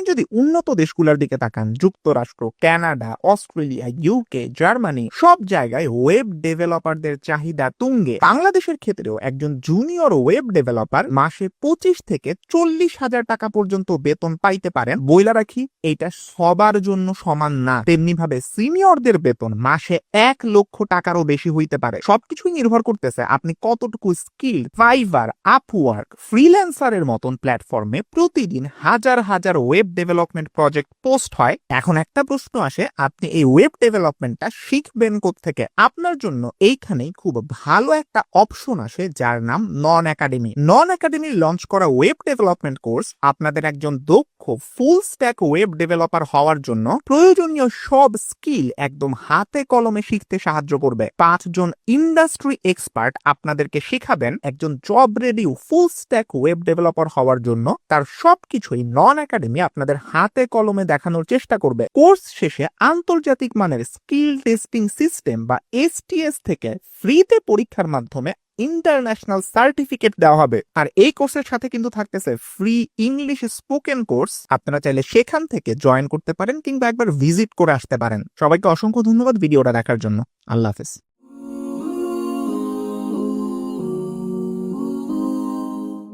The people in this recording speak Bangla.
আপনি যদি উন্নত দেশগুলোর দিকে তাকান, যুক্তরাষ্ট্র, কানাডা, অস্ট্রেলিয়া ইউকে জার্মানি, সব জায়গায় ওয়েব ডেভেলপারদের চাহিদা তুঙ্গে। বাংলাদেশের ক্ষেত্রেও একজন জুনিয়র ওয়েব ডেভেলপার মাসে পঁচিশ থেকে চল্লিশ হাজার টাকা পর্যন্ত বেতন পাইতে পারেন। বইলা রাখি, এটা সবার জন্য সমান না। তেমনি ভাবে সিনিয়রদের বেতন মাসে এক লক্ষ টাকারও বেশি হইতে পারে। সবকিছুই নির্ভর করতেছে আপনি কতটুকু স্কিল ফাইবার আপওয়ার্ক ফ্রিল্যান্সারের মতন প্ল্যাটফর্মে প্রতিদিন হাজার হাজার ওয়েব ডেভেলপমেন্ট প্রজেক্ট পোস্ট হয়, এখন একটা প্রশ্ন আসে, আপনি এই ওয়েব ডেভেলপমেন্টটা শিখবেন থেকে আপনার জন্য এইখানেই খুব ভালো একটা অপশন আসে, যার নাম Non Academy Non Academy launch করা ওয়েব ডেভেলপমেন্ট কোর্স আপনাদের একজন দক্ষ ফুল স্ট্যাক ওয়েব ডেভেলপার হওয়ার জন্য প্রয়োজনীয় সব স্কিল একদম হাতে কলমে শিখতে সাহায্য করবে। পাঁচজন ইন্ডাস্ট্রি এক্সপার্ট আপনাদেরকে শেখাবেন, একজন job ready full stack web developer হওয়ার জন্য। তার সবকিছুই নন একাডেমি আপনাদের হাতে কলমে দেখানোর চেষ্টা করবে। কোর্স শেষে আন্তর্জাতিক মানের স্কিল টেস্টিং সিস্টেম বা এসটিএস থেকে ফ্রিতে পরীক্ষার মাধ্যমে ইন্টারন্যাশনাল সার্টিফিকেট দেওয়া হবে। আর এই কোর্সের সাথে কিন্তু থাকতেছে ফ্রি ইংলিশ স্পোকেন কোর্স। আপনারা চাইলে সেখান থেকে জয়েন করতে পারেন কিংবা একবার ভিজিট করে আসতে পারেন। সবাইকে অসংখ্য ধন্যবাদ ভিডিওটা দেখার জন্য। আল্লাহ হাফেজ।